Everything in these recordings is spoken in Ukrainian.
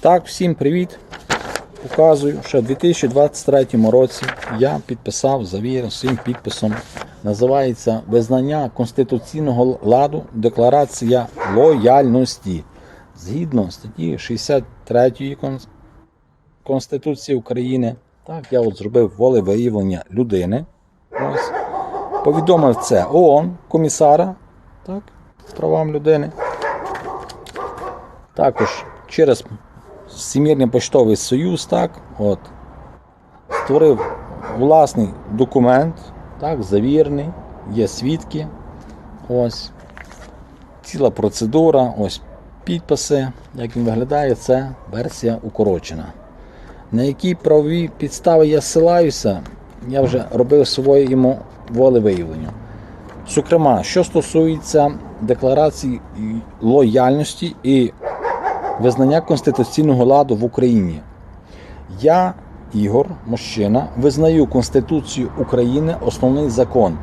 Так, всім привіт. Показую, що в 2023 році я підписав завір своїм підписом. Називається Визнання конституційного ладу Декларація лояльності. Згідно статті 63 Конституції України. Так, я от зробив волевиявлення людини. Ось. Повідомив це ООН, комісара так, правам людини. Також через Всемірний поштовий союз, так, от, створив власний документ, так, завірний, є свідки. Ось. Ціла процедура, ось підписи. Як він виглядає, це версія укорочена. На які правові підстави я ссилаюся, я вже робив своєму волевиявленню. Зокрема, що стосується декларації лояльності і визнання конституційного ладу в Україні. Я, Ігор, мужчина, визнаю Конституцію України основний закон.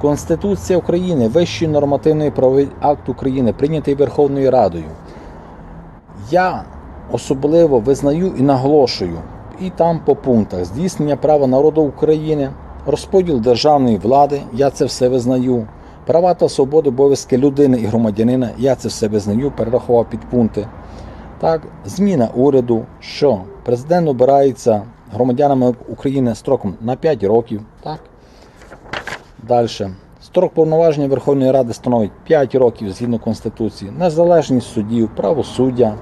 Конституція України вищий нормативний правовий акт України, прийнятий Верховною Радою. Я особливо визнаю і наголошую, і там по пунктах здійснення права народу України, розподіл державної влади, я це все визнаю. Права та свободи, обов'язки людини і громадянина, я це все визнаю, перерахував під пункти. Так, зміна уряду, що президент обирається громадянами України строком на 5 років. Так. Далі. Строк повноваження Верховної Ради становить 5 років згідно Конституції, незалежність суддів, правосуддя.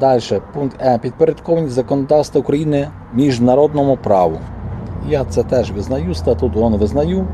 Далі, пункт Е. Підпорядкованість законодавства України міжнародному праву. Я це теж визнаю, статут ООН визнаю.